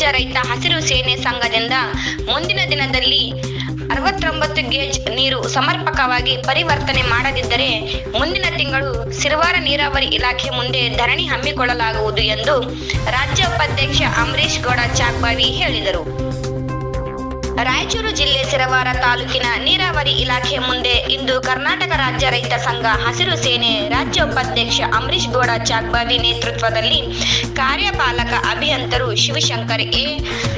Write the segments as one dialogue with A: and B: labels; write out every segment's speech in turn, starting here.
A: ಹಸಿರು ಸೇನೆ ಸಂಘದಿಂದ ಮುಂದಿನ ದಿನದಲ್ಲಿ ಅರವತ್ತೊಂಬತ್ತು ಗೇಜ್ ನೀರು ಸಮರ್ಪಕವಾಗಿ ಪರಿವರ್ತನೆ ಮಾಡದಿದ್ದರೆ ಮುಂದಿನ ತಿಂಗಳು ಸಿರವಾರ ನೀರಾವರಿ ಇಲಾಖೆ ಮುಂದೆ ಧರಣಿ ಹಮ್ಮಿಕೊಳ್ಳಲಾಗುವುದು ಎಂದು ರಾಜ್ಯ ಉಪಾಧ್ಯಕ್ಷ ಅಂಬರೀಶ್ ಗೌಡ ಚಾಕ್ಬಾವಿ ಹೇಳಿದರು. ರಾಯಚೂರು ಜಿಲ್ಲೆ ಸಿರವಾರ ತಾಲೂಕಿನ ನೀರಾವರಿ ಇಲಾಖೆ ಮುಂದೆ ಇಂದು ಕರ್ನಾಟಕ ರಾಜ್ಯ ರೈತ ಸಂಘ ಹಸಿರು ಸೇನೆ ರಾಜ್ಯ ಉಪಾಧ್ಯಕ್ಷ ಅಂಬರೀಶ್ ಗೌಡ ಚಾಕ್ಬಾವಿ ನೇತೃತ್ವದಲ್ಲಿ ಕಾರ್ಯಪಾಲಕ ಅಭಿಯಂತರು ಶಿವಶಂಕರ್ ಎ.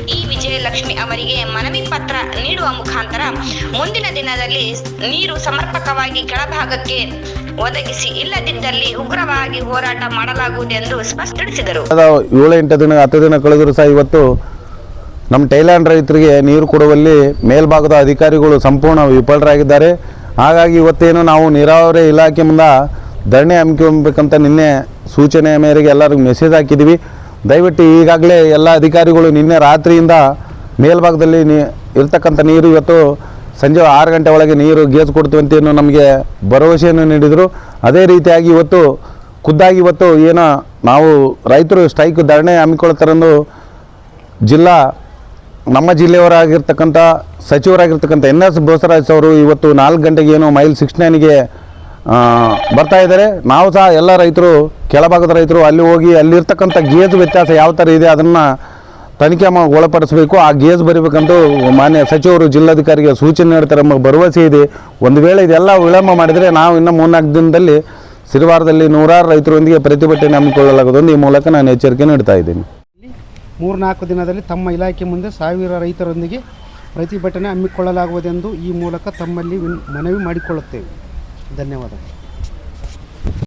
A: ಇ. ವಿಜಯಲಕ್ಷ್ಮಿ ಅವರಿಗೆ ಮನವಿ ಪತ್ರ ನೀಡುವ ಮುಖಾಂತರ ಮುಂದಿನ ದಿನದಲ್ಲಿ ನೀರು ಸಮರ್ಪಕವಾಗಿ ಕೆಳಭಾಗಕ್ಕೆ ಒದಗಿಸಿ ಇಲ್ಲದಿದ್ದಲ್ಲಿ ಉಗ್ರವಾಗಿ ಹೋರಾಟ
B: ಮಾಡಲಾಗುವುದು ಎಂದು ಸ್ಪಷ್ಟಪಡಿಸಿದರು. ದಿನ ದಿನ ಕಳೆದರೂ ಸಹ ಇವತ್ತು ನಮ್ಮ ಟೈಲ್ಯಾಂಡ್ ರೈತರಿಗೆ ನೀರು ಕೊಡುವಲ್ಲಿ ಮೇಲ್ಭಾಗದ ಅಧಿಕಾರಿಗಳು ಸಂಪೂರ್ಣ ವಿಫಲರಾಗಿದ್ದಾರೆ. ಹಾಗಾಗಿ ಇವತ್ತೇನು ನಾವು ನೀರಾವರಿ ಇಲಾಖೆ ಮುಂದೆ ಧರಣಿ ಹಮ್ಮಿಕೊಳ್ಬೇಕಂತ ನಿನ್ನೆ ಸೂಚನೆಯ ಮೇರೆಗೆ ಎಲ್ಲರಿಗೂ ಮೆಸೇಜ್ ಹಾಕಿದ್ದೀವಿ ದಯವಿಟ್ಟು ಈಗಾಗಲೇ ಎಲ್ಲ ಅಧಿಕಾರಿಗಳು ನಿನ್ನೆ ರಾತ್ರಿಯಿಂದ ಮೇಲ್ಭಾಗದಲ್ಲಿ ನೀ ಇರ್ತಕ್ಕಂಥ ನೀರು ಇವತ್ತು ಸಂಜೆ ಆರು ಗಂಟೆ ಒಳಗೆ ನೀರು ಗೇಜ್ ಕೊಡ್ತೀವಿ ನಮಗೆ ಭರವಸೆಯನ್ನು ನೀಡಿದರು. ಅದೇ ರೀತಿಯಾಗಿ ಇವತ್ತು ಖುದ್ದಾಗಿ ಇವತ್ತು ಏನೋ ನಾವು ರೈತರು ಸ್ಟ್ರೈಕ್ ಧರಣಿ ಹಮ್ಮಿಕೊಳ್ತಾರೆಂದು ಜಿಲ್ಲಾ ನಮ್ಮ ಜಿಲ್ಲೆಯವರಾಗಿರ್ತಕ್ಕಂಥ ಸಚಿವರಾಗಿರ್ತಕ್ಕಂಥ ಎನ್ ಎಸ್ ಬೋಸರಾಜ್ ಅವರು ಇವತ್ತು ನಾಲ್ಕು ಗಂಟೆಗೆ ಏನು ಮೈಲ್ ಸಿಕ್ಸ್ ನೈನ್ಗೆ ಬರ್ತಾ ಇದ್ದಾರೆ. ನಾವು ಸಹ ಎಲ್ಲ ರೈತರು, ಕೆಳಭಾಗದ ರೈತರು ಅಲ್ಲಿ ಹೋಗಿ ಅಲ್ಲಿರ್ತಕ್ಕಂಥ ಗೇಜ್ ವ್ಯತ್ಯಾಸ ಯಾವ ಥರ ಇದೆ ಅದನ್ನು ತನಿಖೆ ಒಳಪಡಿಸಬೇಕು. ಆ ಗೇಜ್ ಬರಿಬೇಕಂದು ಮಾನ್ಯ ಸಚಿವರು, ಜಿಲ್ಲಾಧಿಕಾರಿಗೆ ಸೂಚನೆ ನೀಡ್ತಾರೆ. ಎಂಬ ಭರವಸೆ ಇದೆ. ಒಂದು ವೇಳೆ ಇದೆಲ್ಲ ವಿಳಂಬ ಮಾಡಿದರೆ ನಾವು ಇನ್ನೂ ಮೂರ್ನಾಲ್ಕು ದಿನದಲ್ಲಿ ಸಿರಿವಾರದಲ್ಲಿ ನೂರಾರು ರೈತರೊಂದಿಗೆ ಪ್ರತಿಭಟನೆ ಹಮ್ಮಿಕೊಳ್ಳಲಾಗುವುದು ಈ ಮೂಲಕ ನಾನು ಎಚ್ಚರಿಕೆ ನೀಡ್ತಾ ಇದ್ದೀನಿ.
C: ಮೂರ್ನಾಲ್ಕು ದಿನದಲ್ಲಿ ತಮ್ಮ ಇಲಾಖೆ ಮುಂದೆ ಸಾವಿರ ರೈತರೊಂದಿಗೆ ಪ್ರತಿಭಟನೆ ಹಮ್ಮಿಕೊಳ್ಳಲಾಗುವುದೆಂದು ಈ ಮೂಲಕ ತಮ್ಮಲ್ಲಿ ಮನವಿ ಮಾಡಿಕೊಳ್ಳುತ್ತೇವೆ. ಧನ್ಯವಾದಗಳು.